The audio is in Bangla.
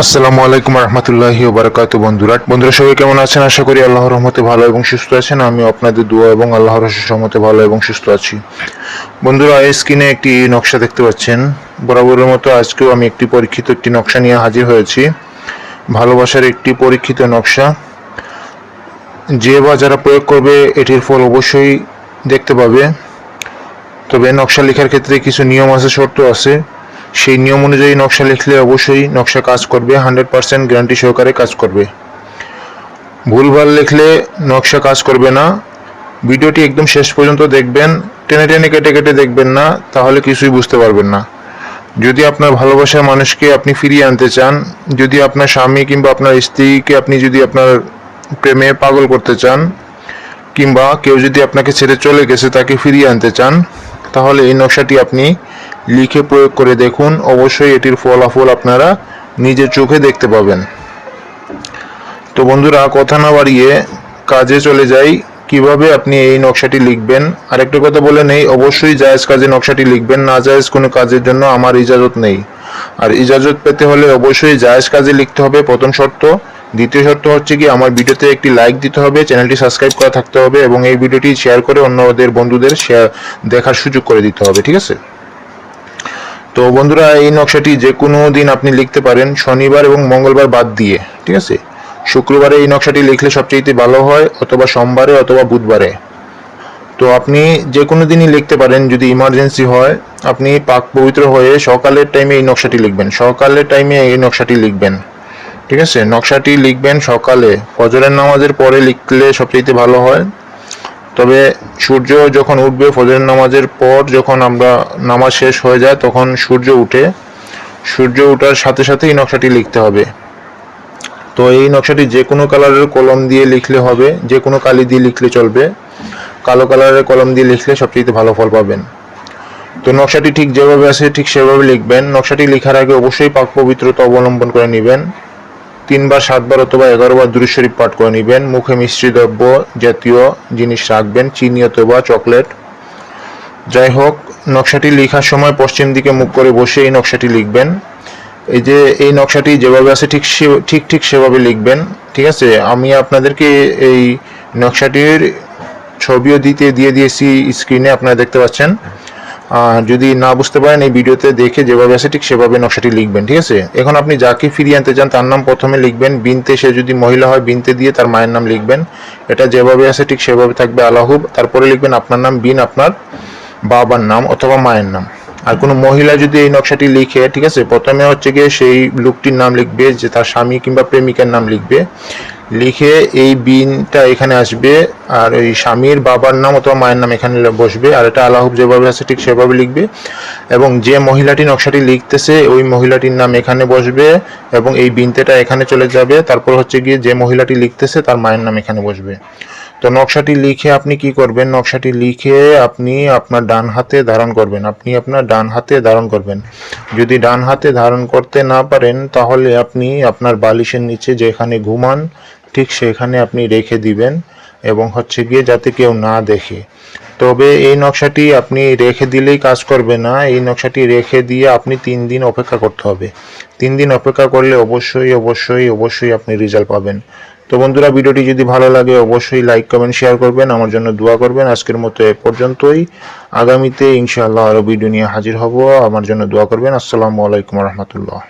আসসালামু আলাইকুম রহমতুল্লাহি বারাকাতু বন্ধুরা। বন্ধুরা, সবাই কেমন আছেন? আশা করি আল্লাহর রহমতে ভালো এবং সুস্থ আছেন। আমি আপনাদের দোয়া এবং আল্লাহর রহমতে ভালো এবং সুস্থ আছি। বন্ধুরা, এই স্ক্রিনে একটি নকশা দেখতে পাচ্ছেন। বরাবরের মতো আজকেও আমি একটি পরীক্ষিত একটি নকশা নিয়ে হাজির হয়েছি। ভালোবাসার একটি পরীক্ষিত নকশা। যে বা যারা প্রয়োগ করবে, এটির ফল অবশ্যই দেখতে পাবে। তবে নকশা লেখার ক্ষেত্রে কিছু নিয়ম আছে, শর্ত আছে। সেই নিয়ম অনুযায়ী নকশা লিখলে অবশ্যই নকশা কাজ করবে হান্ড্রেড পার্সেন্ট গ্যারান্টি সহকারে কাজ করবে। ভুলভাল লিখলে নকশা কাজ করবে না। ভিডিওটি একদম শেষ পর্যন্ত দেখবেন, টেনে টেনে কেটে কেটে দেখবেন না, তাহলে কিছুই বুঝতে পারবেন না। যদি আপনার ভালোবাসার মানুষকে আপনি ফিরিয়ে আনতে চান, যদি আপনার স্বামী কিংবা আপনার স্ত্রীকে আপনি যদি আপনার প্রেমে পাগল করতে চান, কিংবা কেউ যদি আপনাকে ছেড়ে চলে গেছে, তাকে ফিরিয়ে আনতে চান তাহলে এই নকশাটি আপনি লিখে প্রয়োগ করে দেখুন। অবশ্যই এটির ফলাফল আপনারা নিজের চোখে দেখতে পাবেন। তো বন্ধুরা, কথা না বাড়িয়ে কাজে চলে যাই। কীভাবে আপনি এই নকশাটি লিখবেন? আরেকটা কথা বলে নেই, অবশ্যই জায়েজ কাজে নকশাটি লিখবেন। না জায়েজ কোনো কাজের জন্য আমার ইজাজত নেই। আর ইজাজত পেতে হলে অবশ্যই জায়েজ কাজে লিখতে হবে। প্রথম শর্ত দ্বিতীয় শর্ত হচ্ছে কি আমার ভিডিওতে একটি লাইক দিতে হবে, চ্যানেলটি সাবস্ক্রাইব করা থাকতে হবে এবং এই ভিডিওটি শেয়ার করে অন্যদের বন্ধুদের শেয়ার দেখার সুযোগ করে দিতে হবে, ঠিক আছে? তো বন্ধুরা, এই নকশাটি যে কোনো দিন আপনি লিখতে পারেন, শনিবার এবং মঙ্গলবার বাদ দিয়ে, ঠিক আছে? শুক্রবারে এই নকশাটি লিখলে সবচেয়ে ভালো হয়, অথবা সোমবারে অথবা বুধবারে। তো আপনি যে কোনো দিনই লিখতে পারেন, যদি ইমার্জেন্সি হয়, আপনি পাক পবিত্র হয়ে সকালের টাইমে এই নকশাটি লিখবেন, সকালের টাইমে এই নকশাটি লিখবেন। ঠিক আছে? নকশাটি লিখবেন সকালে। ফজরের নামাজের পরে লিখলে সবচেয়ে ভালো হয়। তবে সূর্য যখন উঠবে, ফজরের নামাজের পর যখন আমরা নামাজ শেষ হয়ে যায়, তখন সূর্য উঠে। সূর্য ওঠার সাথে সাথে এই নকশাটি লিখতে হবে। তো এই নকশাটি যে কোনো কালারের কলম দিয়ে লিখলে হবে, যে কোনো কালি দিয়ে লিখলে চলবে। কালো কালারের কলম দিয়ে লিখলে সবচেয়ে ভালো ফল পাবেন। তো নকশাটি ঠিক যেভাবে আছে, ঠিক সেভাবে লিখবেন। নকশাটি লেখার আগে অবশ্যই পাক পবিত্রতা অবলম্বন করে নেবেন। তিনবার, সাতবার অথবা এগারোবার শরীফ পাঠ করে নেবেন। মুখে মিষ্টি দ্রব্য জাতীয় জিনিস রাখবেন, চিনি অথবা চকলেট। যাই হোক, নকশাটি লেখার সময় পশ্চিম দিকে মুখ করে বসে এই নকশাটি লিখবেন। এই যে, এই নকশাটি যেভাবে আছে, ঠিক সে- ঠিক ঠিক সেভাবে লিখবেন, ঠিক আছে? আমি আপনাদেরকে এই নকশাটির ছবিও দিতে, দিয়ে দিয়েছি স্ক্রিনে, আপনারা দেখতে পাচ্ছেন। যদি না বুঝতে পারেন এই ভিডিওতে দেখে যেভাবে আছে ঠিক সেভাবে নকশাটি লিখবেন, ঠিক আছে? এখন আপনি যাকে ফিরিয়ে আনতে চান তার নাম প্রথমে লিখবেন। বিনতে সে যদি মহিলা হয়, বিনতে দিয়ে তার মায়ের নাম লিখবেন। এটা যেভাবে আছে ঠিক সেভাবে থাকবে আলাহুব। তারপরে লিখবেন আপনার নাম বিন আপনার বাবার নাম অথবা মায়ের নাম। আর কোনো মহিলা যদি এই নকশাটি লিখে, ঠিক আছে? প্রথমে হচ্ছে গিয়ে সেই লোকটির নাম লিখবে, যে তার স্বামী কিংবা প্রেমিকার নাম লিখবে। লিখে এই বিনটা এখানে আসবে, আর ওই স্বামীর বাবার নাম অথবা মায়ের নাম এখানে বসবে, আর এটা আলাহুব যেভাবে আছে ঠিক সেভাবে লিখবে। এবং যে মহিলাটি নকশাটি লিখতেছে, ওই মহিলাটির নাম এখানে বসবে, এবং এই বিনতেটা এখানে চলে যাবে। তারপর হচ্ছে গিয়ে যে মহিলাটি লিখতেছে, তার মায়ের নাম এখানে বসবে। তো নকশাটি লিখে আপনি কি করবেন? নকশাটি লিখে আপনি আপনার ডান হাতে ধারণ করবেন। আপনি আপনার ডান হাতে ধারণ করবেন। যদি ডান হাতে ধারণ করতে না পারেন, তাহলে আপনি আপনার বালিশের নিচে যেখানে ঘুমান ঠিক সেখানে আপনি রেখে দিবেন এবং হচ্ছে গিয়ে যাতে কেউ না দেখে। তবে এই নকশাটি আপনি রেখে দিলেই কাজ করবে না, এই নকশাটি রেখে দিয়ে আপনি তিন দিন অপেক্ষা করতে হবে। তিন দিন অপেক্ষা করলে অবশ্যই অবশ্যই অবশ্যই আপনি রেজাল্ট পাবেন। তো বন্ধুরা, ভিডিওটি যদি ভালো লাগে অবশ্যই লাইক কমেন্ট শেয়ার করবেন, আমার জন্য দোয়া করবেন। আজকের মতো এ পর্যন্তই। আগামীতে ইনশাআল্লাহ আরও ভিডিও নিয়ে হাজির হব, আমার জন্য দোয়া করবেন। আসসালামু আলাইকুম রহমতুল্লাহ।